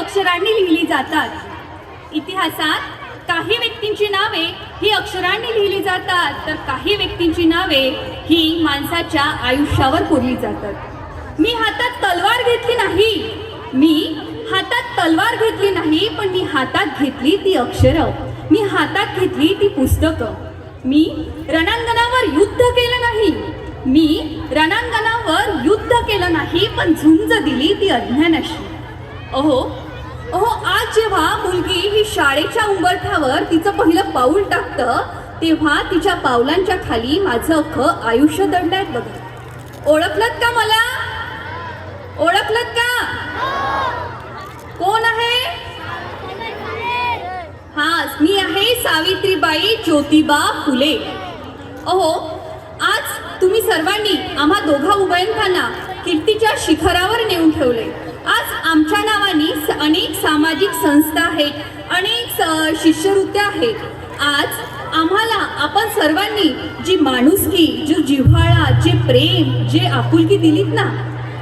अक्षरांनी लिहिली जातात. इतिहासात काही व्यक्तींची नावे ही अक्षरांनी लिहिली जातात तर काही व्यक्तींची नावे ही माणसाच्या आयुष्यावर कोरली जातात. मी हातात तलवार घेतली नाही. मी हातात तलवार घेतली नाही पण मी हातात घेतली ती अक्षरं. मी हातात घेतली ती पुस्तकं. मी रणांगणावर युद्ध केलं नाही. मी रणांगणावर युद्ध केलं नाही पण झुंज दिली ती अज्ञानाशी. अहो अहो आज जेव्हा मुलगी ही शाळेच्या उंबरठ्यावर तिचं पहिलं पाऊल टाकतं तेव्हा तिच्या पावलांच्या खाली माझं अख्खं आयुष्य दडलंय बघा. ओळखलत का मला? ओळखलत का? कोण आहे? हा मी आहे सावित्रीबाई ज्योतिबा फुले. अहो आज तुम्ही सर्वांनी आम्हा दोघा उभयंतांना कीर्तीच्या शिखरावर नेऊन ठेवले आज आमच्या नावाने स- अनेक सामाजिक संस्था आहेत अनेक शिष्यवृत्त्या आहेत. आज आम्हाला आपण सर्वांनी जी माणुसकी जो जिव्हाळा जे प्रेम जे आपुलकी दिलीत ना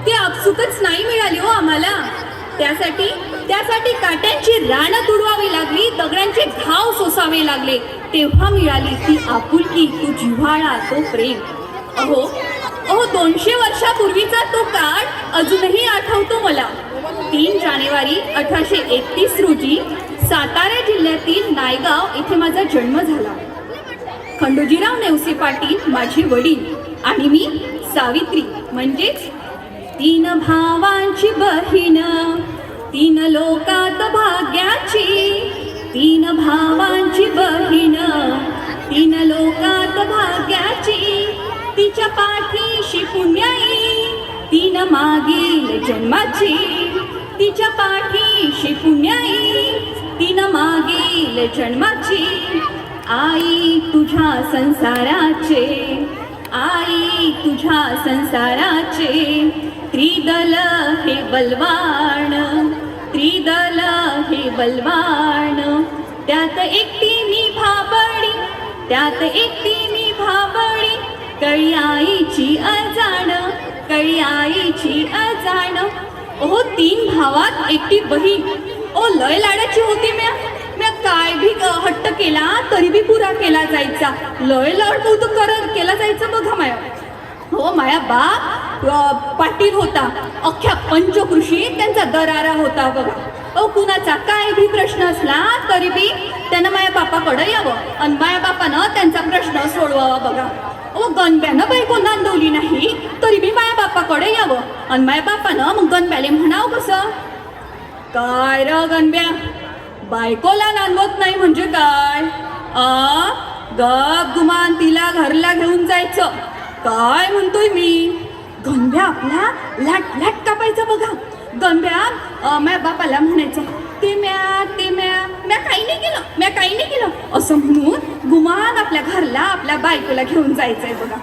ते आपसुकच नाही मिळाली हो आम्हाला. त्यासाठी त्यासाठी काट्यांची रानं तुडवावी लागली दगडांचे घाव सोसावे लागले. तेव्हा मिळाली ती आपुलकी तो जिव्हाळा तो प्रेम. अहो अहो दोनशे वर्षापूर्वीचा तो काळ अजूनही आठवतो मला. तीन जानेवारी अठराशे एकतीस रोजी सातारा जिल्ह्यातील नायगाव येथे माझा जन्म झाला. खंडोजीराव नेवसे पाटील माझे वडील आणि मी सावित्री म्हणजेच तीन भावांची बहीण. तीन लोकात भाग्याची तीन भावांची बहीण. तीन लोकात भाग्याची तिच्या पाठी अशी पुण्याई तीन मागील जन्माची तिच्या पाठीशी पुण्याई तीन मागील जन्माची आई तुझ्या संसाराचे आई तुझ्या संसाराचे. त्रिदल हे बलवाण त्रिदल हे बलवाण त्यात एकटी मी भाबडी त्यात एकटी मी कळी आईची अजाण कळी आईची अजाण. ओ तीन भावात एकटी बहीण. ओ लय लाडाची होती म्या. म्या काय भी हट्ट केला तरी बी पुरा केला जायचा. लय लाड कौतुक करत केला जायचं बघा माया. हो माया बाप पाटील होता. अख्ख्या पंचकृषी त्यांचा दरारा होता बघा. ओ कुणाचा काय बी प्रश्न असला तरी बी त्यानं माझ्या बापाकडं यावं. आणि माया बापानं त्यांचा प्रश्न सोडवावा बघा. अहो गणब्यानं बायको नांदवली नाही तरी बी माया बापाकडे यावं. आणि माया बापानं मग गणब्याले म्हणावं कसं? काय र गणब्या? बायकोला नांदवत नाही म्हणजे काय? आ? गप गुमान तिला घरला घेऊन जायचं. काय म्हणतोय मी? गणब्या आपला लाट लाट कापायचा बघा. गणब्या अं, बापाला म्हणायचं ते म्या ते म्या म्या काही नाही केलं म्या काही नाही केलं. असं म्हणून गुमान आपल्या घरला आपल्या बायकोला घेऊन जायचंय बघा.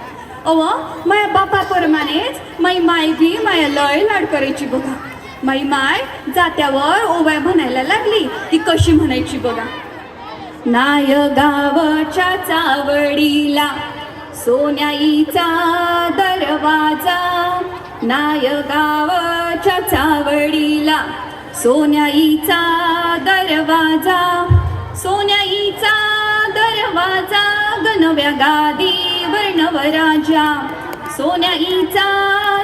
अव माया बापाप्रमाणेच माई माय बी माया लय लाड करायची बघा. माई माय जात्यावर ओव्या म्हणायला लागली ती कशी म्हणायची बघा. नाय गावच्या चावडीला सोन्याईचा दरवाजा. नाय गावच्या चावडीला सोन्याईचा दरवाजा सोन्याईचा दरवाजा गणव्या गादी वर्णवराजा सोन्याईचा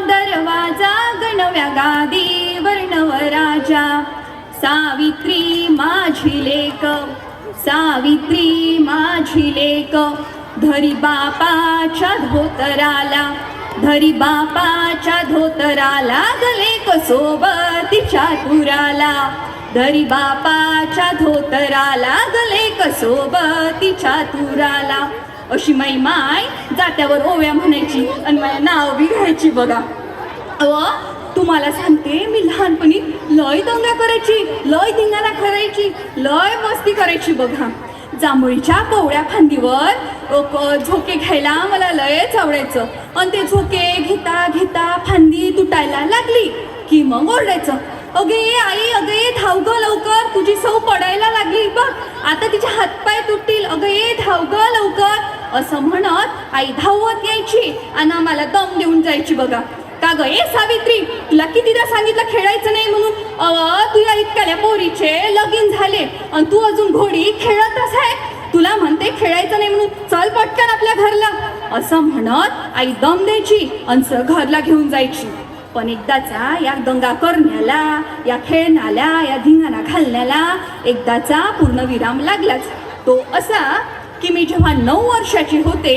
दरवाजा गणव्या गादी वर्णवराजा सावित्री माझी लेक सावित्री माझी लेक धरी बापाच्या धोतराला. धरी बापाच्या धोतराला गले कसोबतीच्या तुराला धरी बापाच्या धोतराला गले कसोबतीच्या तुराला अशी माई माय जात्यावर ओव्या म्हणायची आणि माझ्या नाव बी घ्यायची बघा. व तुम्हाला सांगते मी लहानपणी लय दंगा करायची लय धिंगाणा करायची लय मस्ती करायची बघा. जांभळीच्या कोवळ्या फांदीवर झोके घ्यायला मला लयच आवडायचं आणि ते झोके घेता घेता फांदी तुटायला लागली की मग ओरडायचं. अगे ये आई अगे धाव ग लवकर तुझी सौ पडायला लागली बघ. आता तिचे हातपाय तुटतील. अगं धाव ग लवकर. असं म्हणत आई धावत यायची आणि आम्हाला दम देऊन जायची बघा. का ग. ए सावित्री तुला कितीदा सांगितलं खेळायचं नाही म्हणून अव तुझ्या इतक्याल्या पोरीचे लगीन झाले. आणि तू अजून घोडी खेळतच आहे. तुला म्हणते खेळायचं नाही म्हणून चल पटकन आपल्या घरला. असं म्हणत आई दम द्यायची आणि घरला घेऊन जायची. पण एकदाचा या दंगा करण्याला या खेळण्याला या धिंगाणा घालण्याला एकदाचा पूर्ण विराम लागलाच. तो असा की मी जेव्हा नऊ वर्षाची होते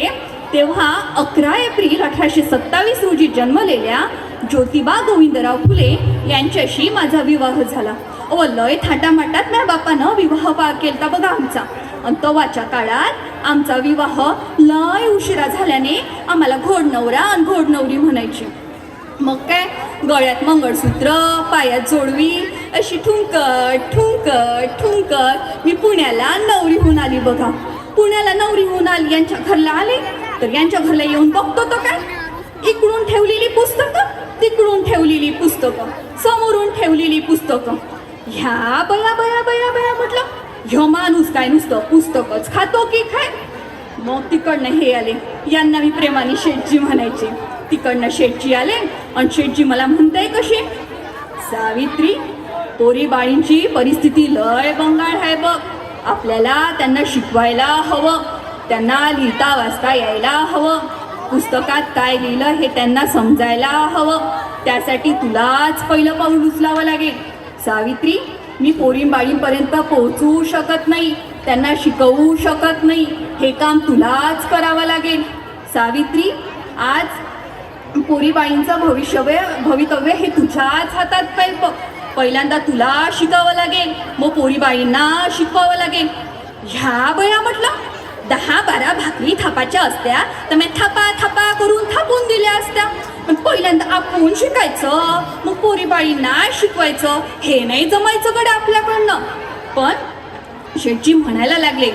तेव्हा अकरा एप्रिल अठराशे सत्तावीस रोजी जन्मलेल्या ज्योतिबा गोविंदराव फुले यांच्याशी माझा विवाह झाला. व लय थाटामाटात माझ्या बापानं विवाह पार केलता बघा आमचा. आणि तवाच्या काळात आमचा विवाह लय उशिरा झाल्याने आम्हाला घोडनवरा आणि घोडनवरी म्हणायची. मग काय? गळ्यात मंगळसूत्र पायात जोडवी अशी ठुंकत ठुंकत ठुंकत मी पुण्याला नवरी होऊन आली बघा. पुण्याला नवरी होऊन आली यांच्या घरला आले. तर यांच्या घरला येऊन बघतो तो काय? इकडून ठेवलेली पुस्तकं तिकडून ठेवलेली पुस्तकं समोरून ठेवलेली पुस्तकं. ह्या बया बया बया बया म्हटलं ह्यो माणूस काय नुसतं पुस्तकच खातो की काय? मग तिकडनं हे आले. यांना मी प्रेमाने शेठजी म्हणायचे. तिकडनं शेठजी आले आणि शेठजी मला म्हणताय कशी सावित्री पोरी बाळींची परिस्थिती लय बंगाळ आहे बघ. आपल्याला त्यांना शिकवायला हवं. त्यांना लिहिता वाचता यायला हवं. पुस्तकात काय लिहिलं हे त्यांना समजायला हवं. त्यासाठी तुलाच पहिलं पाऊल उचलावं लागेल. सावित्री मी पोरींबाळींपर्यंत पोहोचू शकत नाही. त्यांना शिकवू शकत नाही. हे काम तुलाच करावं लागेल. सावित्री आज पोरीबाईंचं भविष्यव्य भवितव्य हे तुझ्याच हातात पाहिजे पहिल्यांदा तुला शिकावं लागेल. मग पोरीबाईंना शिकवावं लागेल. ह्या बया म्हटलं दहा बारा भाकरी थापाच्या असत्या. तर मी थापा थापा करून थापून दिल्या असत्या. पण पहिल्यांदा आपण शिकायचं. मग पोरीबाळींना शिकवायचं. हे नाही जमायचं कडे आपल्याकडनं. पण शेटजी म्हणायला लागले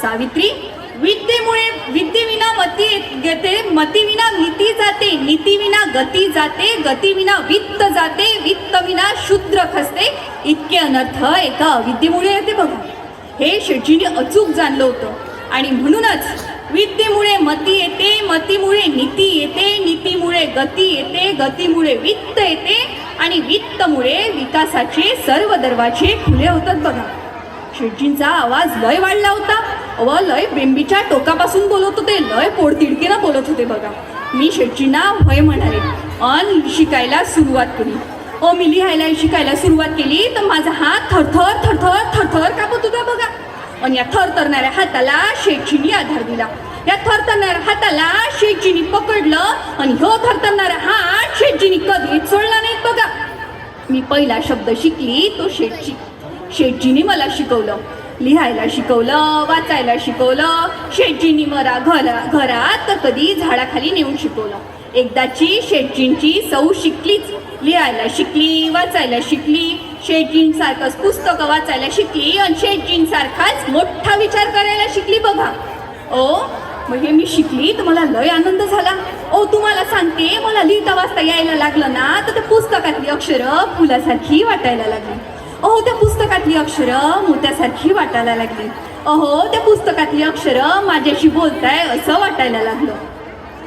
सावित्री विद्येमुळे विद्येविना मती येते मतीविना नीती जाते नीतीविना गती जाते गतीविना वित्त जाते वित्तविना शूद्र खसते. इतके अनर्थ एका अविद्येमुळे येते बघा. हे शेटजीने अचूक जाणलं होतं. आणि म्हणूनच विद्येमुळे मती येते मतीमुळे नीती येते नीतीमुळे गती येते गतीमुळे वित्त येते आणि वित्तमुळे विकासाचे सर्व दरवाजे खुले होतात बघा. शेटजींचा आवाज लय वाढला होता. व लय बेंबीच्या टोकापासून बोलत होते लय पोडतिडकीनं बोलत होते बघा. मी शेटजींना भय म्हणाले अन शिकायला सुरुवात केली. ओ मी लिहायला शिकायला सुरुवात केली तर माझा हात थरथर थरथर थरथर कापत होता बघा. आणि या थरथरणाऱ्या हाताला शेटजींनी आधार दिला. या थरथरणाऱ्या हाताला शेठजीनी पकडलं आणि ह्यो थरथरणारा हात शेटजींनी कधी सोडला नाहीत बघा. मी पहिला शब्द शिकली तो शेठजी. शेठजीने मला शिकवलं. लिहायला शिकवलं वाचायला शिकवलं. शेठजींनी मला घरा घरात तर कधी झाडाखाली नेऊन शिकवलं. एकदाची शेटजींची सौ शिकलीच. लिहायला शिकली वाचायला शिकली. शेटजींसारखंच पुस्तकं वाचायला शिकली. आणि शेटजींसारखाच मोठा विचार करायला शिकली बघा. ओ मग हे मी शिकली तर मला लय आनंद झाला. ओ तुम्हाला सांगते मला लिहिता वाचता यायला लागलं ना तर त्या पुस्तकातली अक्षरं फुलासारखी वाटायला लागली. अहो त्या पुस्तकातली अक्षरं मोत्यासारखी वाटायला लागली. अहो त्या पुस्तकातली अक्षरं माझ्याशी बोलताय असं वाटायला लागलं.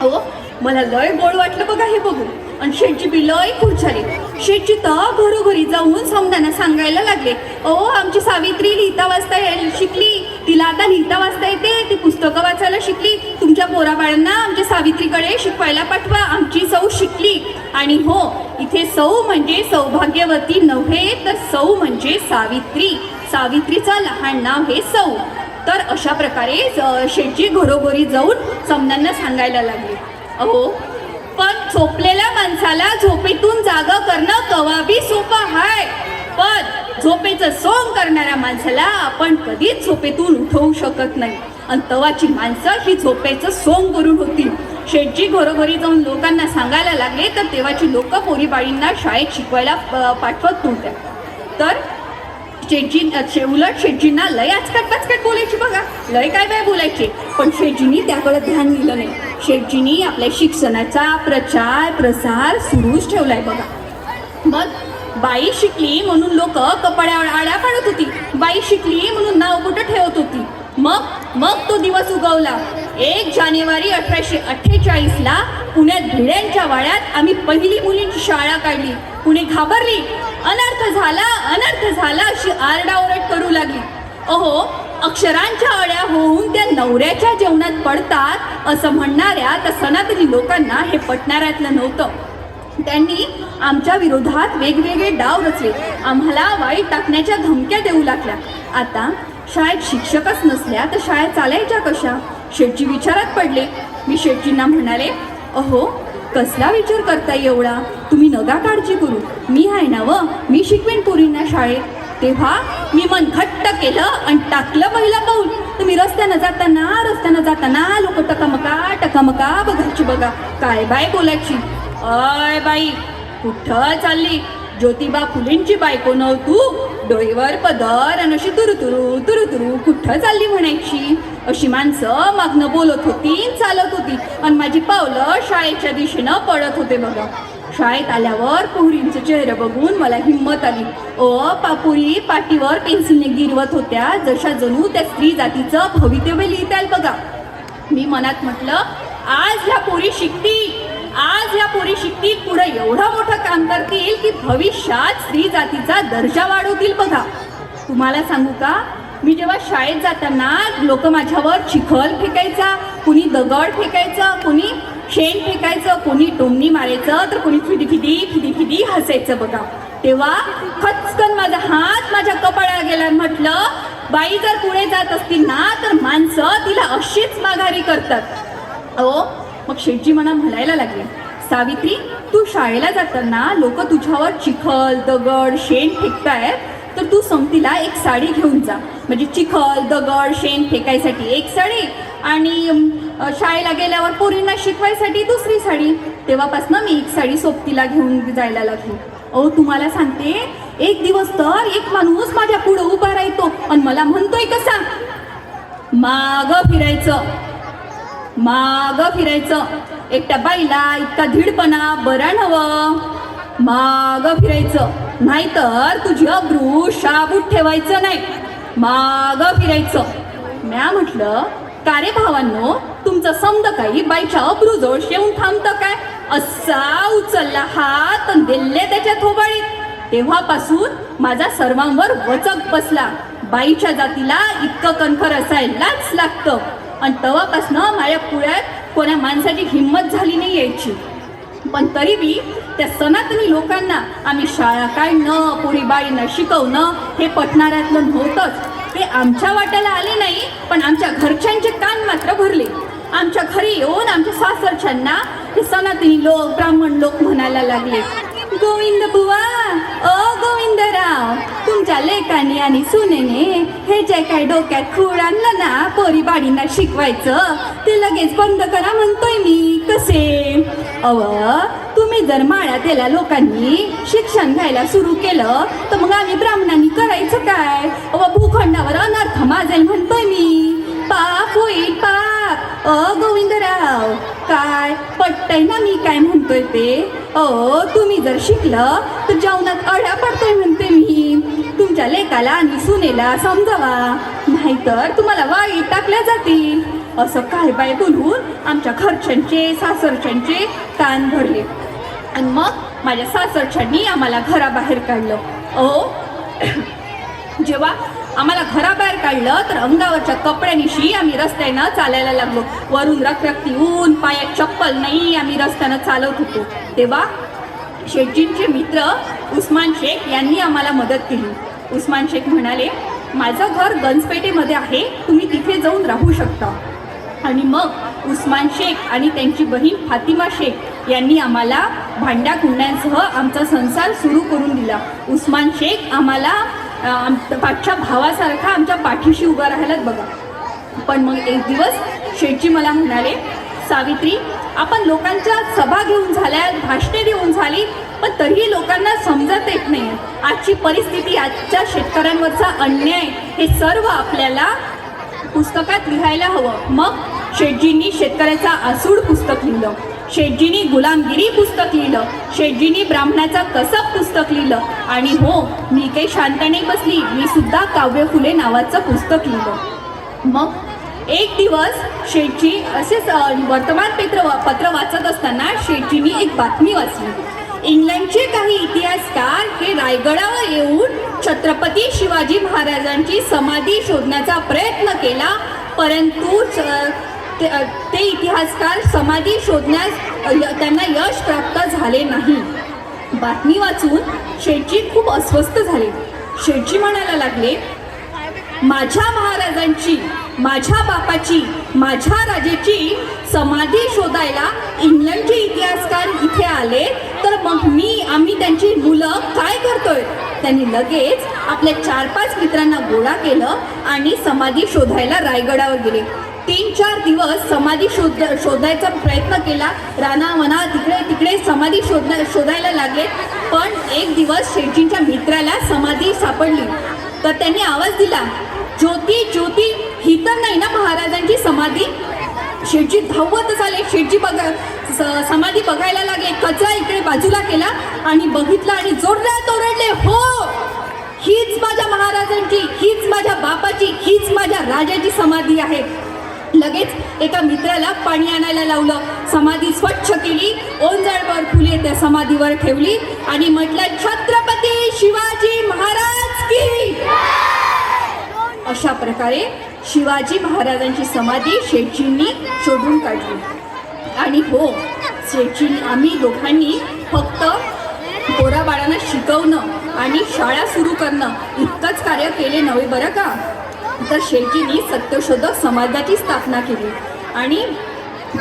अहो मला लय गोड वाटलं बघा हे बघून. आणि शेठची बी लय खुश झाली. शेठची तर घरोघरी जाऊन समजांना सांगायला लागले. अहो आमची सावित्री लिहिता वाचता यायला शिकली. तिला आता लिहिता वाचता येते. ती पुस्तकं वाचायला शिकली. तुमच्या पोराबाळांना आमच्या सावित्रीकडे शिकवायला पाठवा. आमची सौ शिकली. आणि हो इथे सौ म्हणजे सौभाग्यवती नव्हे तर सौ म्हणजे सावित्री. सावित्रीचं लहान नाव हे सौ. तर अशा प्रकारे शेटजी शेठजी घरोघरी जाऊन समन्यांना सांगायला लागले. अहो पण झोपलेल्या माणसाला झोपेतून जाग करणं कवाबी सोपं हाय. पण झोपेचं सोंग करणाऱ्या माणसाला आपण कधीच झोपेतून उठवू शकत नाही. आणि तवाची माणसं ही झोपेचं सोंग करून होती. शेटजी घरोघरी जाऊन लोकांना सांगायला लागले तर तेव्हाची लोक पोरीबाळींना शाळेत शिकवायला पाठवत नव्हत्या. तर शेटजी उलट शेटजींना लय आचकट पाचकट बोलायची बघा. लय काय काय बोलायचे. पण शेटजींनी त्याकडे ध्यान दिलं नाही. शेटजींनी आपल्या शिक्षणाचा प्रचार प्रसार सुरूच ठेवलाय बघा. मग बाई शिकली म्हणून लोक कपड्यावर आड्या पाडत होती. बाई शिकली म्हणून नाव कुठं ठेवत होती? मग मग तो दिवस उगवला. एक जानेवारी अठराशे अठ्ठेचाळीसला पुण्यात भिड्यांच्या वाड्यात आम्ही पहिली मुलींची शाळा काढली. पुणे घाबरली. अनर्थ झाला अनर्थ झाला अशी आरडाओरड करू लागली. अहो अक्षरांच्या अड्या होऊन त्या नवऱ्याच्या जेवणात पडतात असं म्हणणाऱ्या त्या सनातनी लोकांना हे पटणाऱ्यातलं नव्हतं. त्यांनी आमच्या विरोधात वेगवेगळे डाव रचले. आम्हाला वाईट टाकण्याच्या धमक्या देऊ लागल्या. आता शाळेत शिक्षकच नसल्या तर शाळेत चालायच्या कशा? शेटजी विचारात पडले. मी शेटजींना म्हणाले अहो कसला विचार करताय एवढा? तुम्ही नगा काळजी करू. मी आहे ना व मी शिकवेन पोरींना शाळेत. तेव्हा मी मन घट्ट केलं आणि टाकलं पहिलं पाऊल. तुम्ही रस्त्यानं जाताना रस्त्यानं जाताना लोक टकामका टकामका बघायची बघा. काय बाय बोलायची? अय बाई कुठं चालली? ज्योतिबा फुलेंची बायको नव तू डोळीवर पदर आणि अशी तुरु तुरु तुरु तुरु कुठं चालली म्हणायची? अशी माणसं मागनं बोलत होती चालत होती. आणि माझी पावलं शाळेच्या दिशेनं पडत होते बघा. शाळेत आल्यावर पोहरींचे चेहरे बघून मला हिंमत आली. ओ पापुरी पाठीवर पेन्सिलने गिरवत होत्या. जशा जणू त्या स्त्री जातीचं भवितव्य लिहिता बघा. मी मनात म्हटलं आज ह्या पोरी शिकतील आज या पोरी शिकतील पुढे एवढं मोठं काम करतील की भविष्यात स्त्री जातीचा दर्जा वाढवतील बघा. तुम्हाला सांगू का? मी जेव्हा शाळेत जाताना लोक माझ्यावर चिखल फेकायचा कुणी दगड फेकायचं कुणी शेण फेकायचं कोणी टोमणी मारायचं तर कोणी फिदी फिदी फिदी फिदी हसायचं बघा. तेव्हा खचकन माझा हात माझ्या कपाळाला गेला म्हटलं बाई जर पुढे जात असतील ना तर माणसं तिला अशीच माघारी करतात. अहो मग शेटजी मला म्हणायला लागले सावित्री तू शाळेला जाताना लोक तुझ्यावर चिखल दगड शेण फेकतायत तर तू समतीला एक साडी घेऊन जा. म्हणजे चिखल दगड शेण फेकायसाठी एक साडी आणि शाळेला गेल्यावर पोरींना शिकवायसाठी दुसरी साडी. तेव्हापासनं मी एक साडी सोबतीला घेऊन जायला लागली. अहो तुम्हाला सांगते एक दिवस तर एक माणूस माझ्या पुढं उभा राहतो आणि मला म्हणतोय कसा माग फिरायचं. माग फिरायचं. एकट्या बाईला इतका धीडपणा बरा नवं माग फिरायचं. नाहीतर तुझी अब्रू शाबूत ठेवायचं नाही. माग फिरायचं. म्या म्हटलं का रे भावांनो तुमचं समद काही बाईच्या अब्रूजवळ येऊन थांबतं काय? असा उचलला हात दिल्ले त्याच्या थोबाळीत तेव्हापासून माझा सर्वांवर वचक बसला. बाईच्या जातीला इतकं कणखर असायलाच लागतं. आणि तेव्हापासनं माझ्या पुळ्यात कोण्या माणसाची हिंमत झाली नाही यायची. पण तरी बी त्या सनातनी लोकांना आम्ही शाळा काढणं पोरी बाळींना शिकवणं हे पटणाऱ्यातलं नव्हतंच. ते आमच्या वाट्याला आले नाही पण आमच्या घरच्यांचे कान मात्र भरले. आमच्या घरी येऊन आमच्या सासरच्यांना हे सनातनी लोक ब्राह्मण लोक म्हणायला लागले गोविंद बुवा अ गोविंदराव तुमच्या लेकाने आणि सुनेने हे जे काय डोक्यात खूळ आणलं ना पोरी बाडींना शिकवायचं ते लगेच बंद करा म्हणतोय मी. कसे? अव तुम्ही जर माळ्यात याला लोकांनी शिक्षण घ्यायला सुरू केलं तर मग आम्ही ब्राह्मणांनी करायचं काय? अव भूखंडावर अनर्थ माजेल म्हणतोय मी. पाप होईल पाप. अ गोविंदराव काय? पटतय ना मी काय म्हणतोय ते? अ तुम्ही जर शिकलं तर जेवणात अडा पडतोय म्हणते मी. तुमच्या लेकाला आणि सुनेला समजावा. नाहीतर तुम्हाला वाईट टाकल्या जातील. असं काय बाय बोलून आमच्या घरच्यांचे सासरच्यांचे कान भरले. आणि मग माझ्या सासरच्यांनी आम्हाला घराबाहेर काढलं. अहो जेव्हा आम्हाला घराबाहेर काढलं तर अंगावरच्या कपड्यानिशी आम्ही रस्त्यानं चालायला लागलो. वरून रखरखती ऊन पायात चप्पल नाही आम्ही रस्त्यानं चालत होतो. तेव्हा शेटजींचे मित्र उस्मान शेख यांनी आम्हाला मदत केली. उस्मान शेख म्हणाले माझं घर गंजपेठेमध्ये आहे तुम्ही तिथे जाऊन राहू शकता. आणि मग उस्मान शेख आणि त्यांची बहीण फातिमा शेख यांनी आम्हाला भांड्या कुंड्यांसह आमचा संसार सुरू करून दिला. उस्मान शेख आम्हाला पाठच्या भावासारखा आमच्या पाठीशी उभा राहिलात बघा. पण मग एक दिवस शेठजी मला म्हणाले सावित्री आपण लोकांच्या सभा घेऊन झाल्या भाषणे देऊन झाली पण तरीही लोकांना समजत येत नाही. आजची परिस्थिती आजच्या शेतकऱ्यांवरचा अन्याय हे सर्व आपल्याला पुस्तकात लिहायला हवं. मग शेटजींनी शेतकऱ्याचा आसूड पुस्तक लिहिलं. शेटजींनी गुलामगिरी पुस्तक लिहिलं. शेटजींनी ब्राह्मणाचा कसब पुस्तक लिहिलं? आणि हो मी काही शांत नाही बसली मी सुद्धा काव्य फुले नावाचं पुस्तक लिहिलं. मग एक दिवस शेठजी असेच वर्तमानपत्र पत्र वाचत असताना शेठजींनी एक बातमी वाचली. इंग्लंडचे काही इतिहासकार हे रायगडावर येऊन छत्रपती शिवाजी महाराजांची समाधी शोधण्याचा प्रयत्न केला परंतु ते ते इतिहासकार समाधी शोधण्यास य- त्यांना यश प्राप्त झाले नाही. बातमी वाचून शेठजी खूप अस्वस्थ झाले. शेठजी म्हणायला लागले माझ्या महाराजांची माझ्या बापाची माझ्या राजेची समाधी शोधायला इंग्लंडचे इतिहासकार इथे आले. तर मग मी आम्ही त्यांची मुलं काय करतोय? त्यांनी लगेच आपल्या चार पाच मित्रांना गोळा केलं आणि समाधी शोधायला रायगडावर गेले. तीन चार दिवस समाधी शोध शोधायचा प्रयत्न केला. राणावणा तिकडे तिकडे समाधी शोधण्या शोधायला लागले. पण एक दिवस शेटजींच्या मित्राला समाधी सापडली. तर त्यांनी आवाज दिला ज्योती ज्योती ही तर नाही ना महाराजांची समाधी? शेटजी धावतच आले शेटजी बघा स- समाधी बघायला लागले. कचरा इकडे बाजूला केला आणि बघितला आणि जोरदार ओरडले हो हीच माझ्या महाराजांची हीच माझ्या बापाची हीच माझ्या राजाची समाधी आहे. लगेच एका मित्राला पाणी आणायला लावलं. समाधी स्वच्छ केली ओंजळवर फुले त्या समाधीवर ठेवली आणि म्हटलं छत्रपती शिवाजी महाराज! की अशा प्रकारे शिवाजी महाराजांची समाधी शेठजींनी शोधून काढली. आणि हो शेठजी आम्ही दोघांनी फक्त पोराबाळांना शिकवणं आणि शाळा सुरू करणं इतकंच कार्य केले नव्हे बरं का? तर शेठजींनी सत्यशोधक समाजाची स्थापना केली. आणि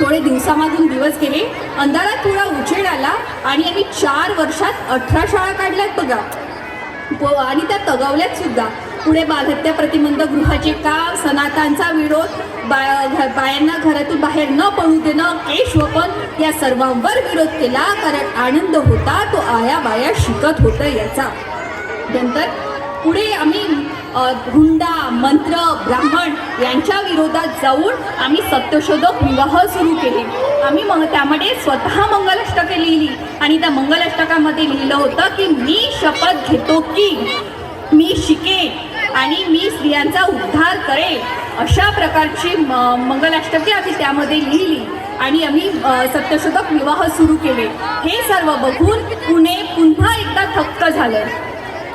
थोडे दिवसामागून दिवस गेले अंधारात थोडा उजेड आला आणि आम्ही चार वर्षात अठरा शाळा काढल्यात बघा. आणि त्या तगावल्यात सुद्धा. पुढे बालहत्या प्रतिबंध गृहाचे काम सनातांचा विरोध बा बायांना घरातून बाहेर न पडू देणं केशवपण या सर्वांवर विरोध केला कारण आनंद होता तो आया बाया शिकत होतं याचा. नंतर पुढे आम्ही हुंडा मंत्र ब्राह्मण यांच्या विरोधात जाऊन आम्ही सत्यशोधक विवाह सुरू केले. आम्ही मग त्यामध्ये स्वतः मंगलाष्टके लिहिली. आणि त्या मंगलाष्टकामध्ये लिहिलं होतं की मी शपथ घेतो की मी शिकेन आणि मी स्त्रियांचा उद्धार करेन. अशा प्रकारची म- मंगलाष्टके आम्ही त्यामध्ये लिहिली. आणि आम्ही सत्यशोधक विवाह सुरू केले. हे सर्व बघून पुणे पुन्हा एकदा थक्क झालं.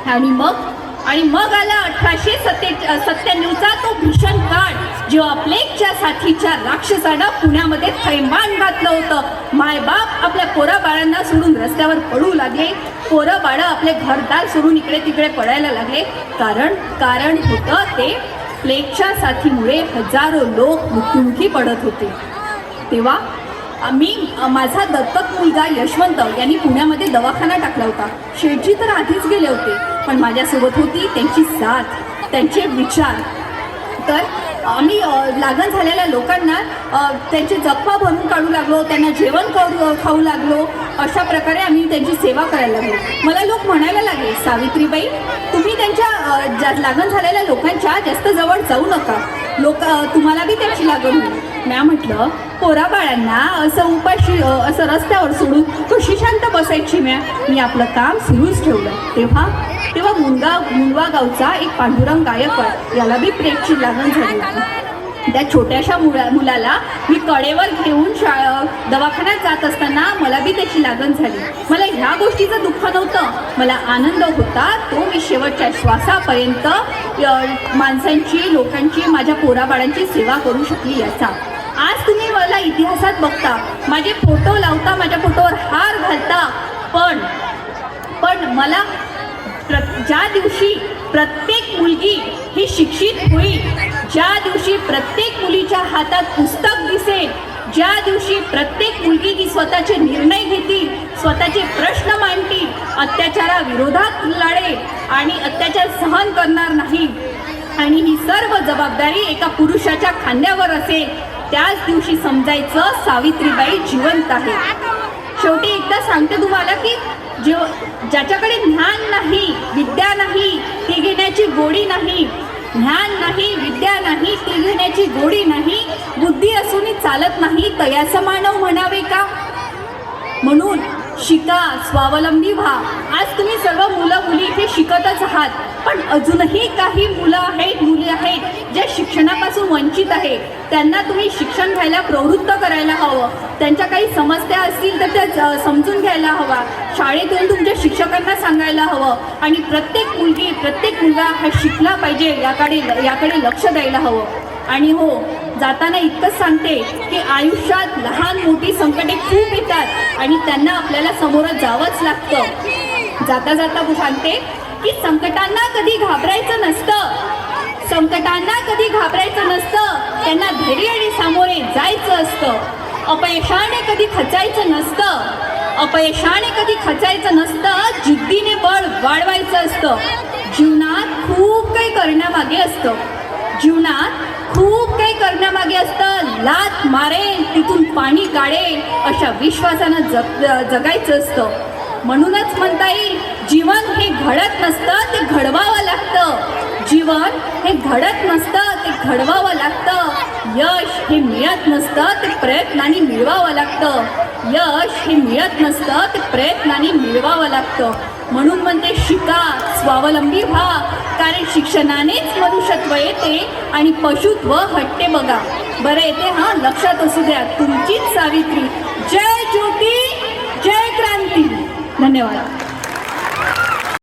आणि मग आणि मग आला अठराशे सत्ते सत्त्याण्णवचा तो भीषण काळ जेव्हा प्लेगच्या साथीच्या राक्षसानं पुण्यामध्ये थैमान घातलं होतं. मायबाप आपल्या पोरा बाळांना सोडून रस्त्यावर पडू लागले. पोरं बाळं आपले घरदार सोडून इकडे तिकडे पडायला लागले. कारण कारण होतं ते प्लेगच्या साथीमुळे हजारो लोक मृत्युमुखी पडत होते. तेव्हा मी माझा दत्तक मुलगा यशवंत यांनी पुण्यामध्ये दवाखाना टाकला होता. शेठजी तर आधीच गेले होते पण माझ्यासोबत होती त्यांची साथ त्यांचे विचार. तर आम्ही लागण झालेल्या लोकांना त्यांचे जखमा भरून काढू लागलो त्यांना जेवण खाऊ खाऊ लागलो अशा प्रकारे आम्ही त्यांची सेवा करायला लागलो. मला लोक म्हणायला लागले सावित्रीबाई तुम्ही त्यांच्या अ, लागण झालेल्या लोकांच्या जास्त जवळ जाऊ नका. लोक तुम्हाला बी त्यांची लागण होईल. ना म्हटलं पोरा बाळांना असं उपाशी असं रस्त्यावर सोडून कशी शांत बसायची म्या? मी आपलं काम सुरूच ठेवलं. तेव्हा तेव्हा मुंगा मुंगवा गावचा एक पांडुरंग गायकवाड याला बी प्रेमची लागण झाली त्या छोट्याशा मुला मुलाला मी कडेवर घेऊन शाळा दवाखान्यात जात असताना मला बी त्याची लागण झाली. मला ह्या गोष्टीचं दुःख नव्हतं. मला आनंद होता. तो मी शेवटच्या श्वासापर्यंत माणसांची लोकांची माझ्या पोराबाळांची सेवा करू शकली याचा. आज तुम्ही मला इतिहासात बघता. माझे फोटो लावता माझ्या फोटोवर हार घालता. पण पण मला प्र ज्या दिवशी प्रत्येक मुलगी ही शिक्षित होईल ज्या दिवशी प्रत्येक मुलीच्या हातात पुस्तक दिसेल ज्या दिवशी प्रत्येक मुलगी ही स्वतःचे निर्णय घेतील स्वतःचे प्रश्न मांडतील अत्याचाराविरोधात लढेल आणि अत्याचार सहन करणार नाही. आणि ही सर्व जबाबदारी एका पुरुषाच्या खांद्यावर असेल. त्याच दिवशी समजायचं सावित्रीबाई जिवंत आहे. शेवटी एकदा सांगते तुम्हाला की जेव ज्याच्याकडे ज्ञान नाही विद्या नाही ती घेण्याची गोडी नाही. ज्ञान नाही विद्या नाही ती घेण्याची गोडी नाही बुद्धी असूनही चालत नाही तयाचं मानव म्हणावे का? म्हणून शिका स्वावलंबी व्हा. आज तुम्ही सर्व मुलं मुली इथे शिकतच आहात. पण अजूनही काही मुलं आहेत मुली आहेत ज्या शिक्षणापासून वंचित आहे. त्यांना तुम्ही शिक्षण घ्यायला प्रवृत्त करायला हवं. त्यांच्या काही समस्या असतील तर त्या समजून घ्यायला हवा. शाळेतून तुमच्या शिक्षकांना सांगायला हवं. आणि प्रत्येक मुलगी प्रत्येक मुलगा हा शिकला पाहिजे याकडे याकडे लक्ष द्यायला हवं. आणि हो जाताना इतकंच सांगते की आयुष्यात लहान मोठी संकटे खूप येतात आणि त्यांना आपल्याला समोर जावंच लागतं. जाता जाता मी सांगते की संकटांना कधी घाबरायचं नसतं. संकटांना कधी घाबरायचं नसतं. त्यांना धैर्याने सामोरे जायचं असतं. अपयशाने कधी खचायचं नसतं. अपयशाने कधी खचायचं नसतं. जिद्दीने बळ वाढवायचं असतं. जीवनात खूप काही करण्यामागे असतं. जीवनात खूप करण्यामागे असतं लात मारेल तिथून पाणी काढेल अशा विश्वासानं जग जगायचं असतं. म्हणूनच म्हणता येईल जीवन हे घडत नसतं ते घडवावं लागतं. जीवन हे घडत नसतं ते घडवावं लागतं. यश हे मिळत नसतं ते प्रयत्नाने मिळवावं लागतं. यश हे मिळत नसतं ते प्रयत्नाने मिळवावं लागतं. म्हणून म्हणते शिका स्वावलंबी व्हा कारण शिक्षणानेच मनुष्यत्व येते आणि पशुत्व हटते बघा. बरं येते हा लक्षात असू द्या तुमचीच सावित्री. जय ज्योती जय क्रांती. धन्यवाद.